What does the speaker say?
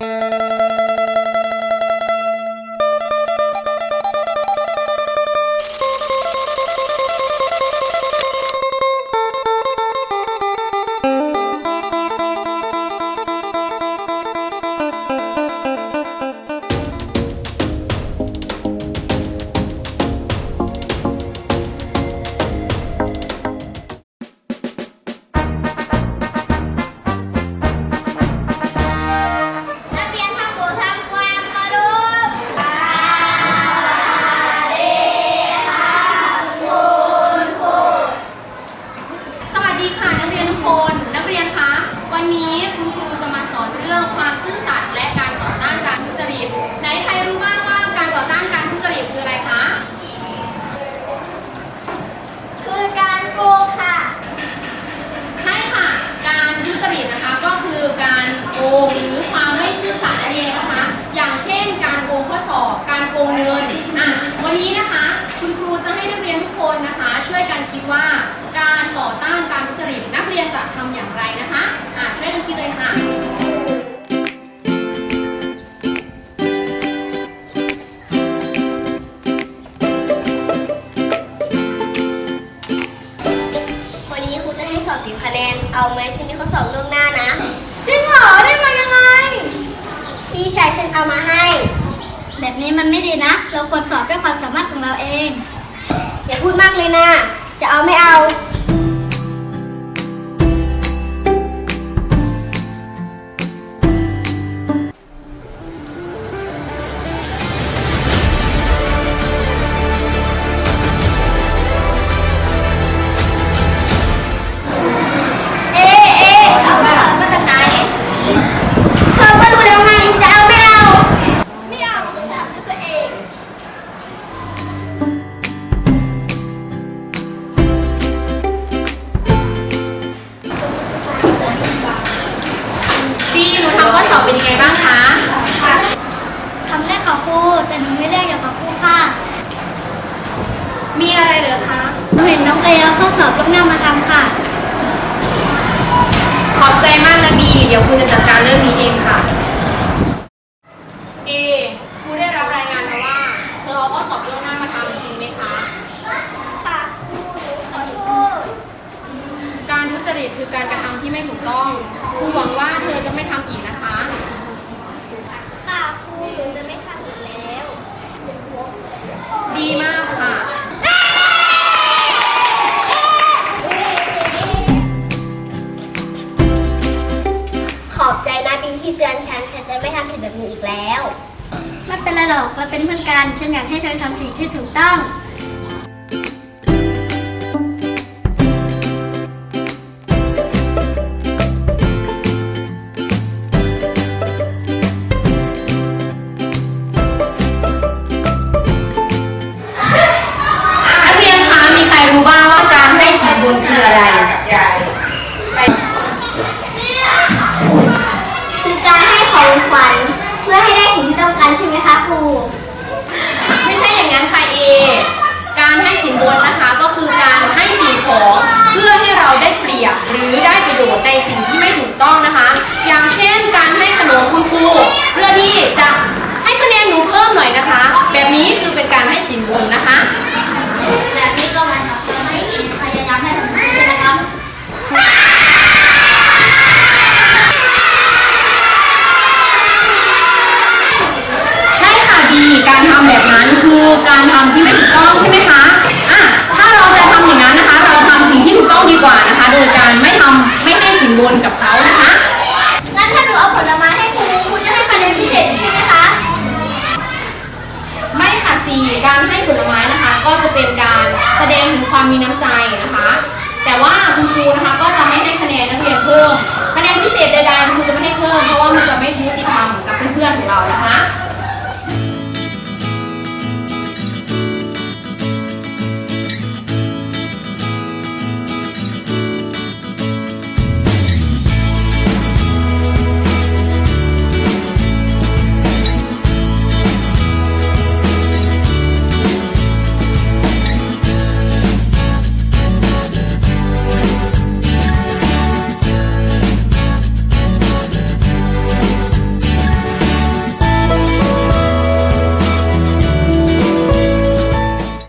นั คิดว่าการต่อต้านการทุจริตนักเรียนจะทำอย่างไรนะคะอะช่วยกันคิดเลยค่ะวันนี้ครูจะให้สอบสิบคะแนนเอาไหมฉันมีข้อสอบล่วงหน้านะจริงเหรอได้มายังไงพี่ชายฉันเอามาให้ แบบนี้มันไม่ดีนะ เราควรสอบด้วยความสามารถของเราเอง อย่าพูดมากเลยนะ จะเเป็นยังไงบ้างคะทำได้ค่ะครูแต่หนูไม่เรียกอย่างค่ะครูค่ะมีอะไรเหรอคะหนูเห็นน้องเอเอาข้อสอบล่วงหน้ามาทำค่ะ ขอบใจมากนะบีเดี๋ยวคุณจะจัดการเรื่องนี้เองค่ะ เอครูได้รับรายงานมาว่าเธอเอาข้อสอบล่วงหน้ามาทำจริงไหมคะค่ะครูหนูขอโทษการทุจริตคือการกระทำที่ไม่ถูกต้องครูหวังว่าเธอจะไม่ทำอีกนะคะค่ะครู หนูจะไม่ทำอีกแล้วดีมากค่ะ ขอบใจนะบีที่เตือนฉัน ฉันจะไม่ทำผิดแบบนี้อีกแล้ว ไม่เป็นไรหรอกเราเป็นเพื่อนกัน ฉันอยากให้เธอทำสิ่งที่ถูกต้อง การให้สินบนนะคะก็คือการให้สิ่งของเพื่อให้เราได้เปรียบหรือได้ประโยชน์ในสิ่งที่ไม่ถูกต้องนะคะ อย่างเช่นการให้ขนมคุณครูเพื่อที่จะให้คะแนนหนูเพิ่มหน่อยนะคะ แบบนี้คือเป็นการให้สินบนนะคะแบบนี้ก็หมายความว่าให้อินพยายามให้ทำใช่ไหมครับใช่ค่ะดีการทำแบบนั้นคือการทำที่ไม่ถูกต้องใช่ไหมคะ การให้ผลไม้นะคะ ก็จะเป็นการแสดงถึงความมีน้ำใจนะคะ แต่ว่าคุณครูนะคะก็จะไม่ให้คะแนนนักเรียนเพิ่มคะแน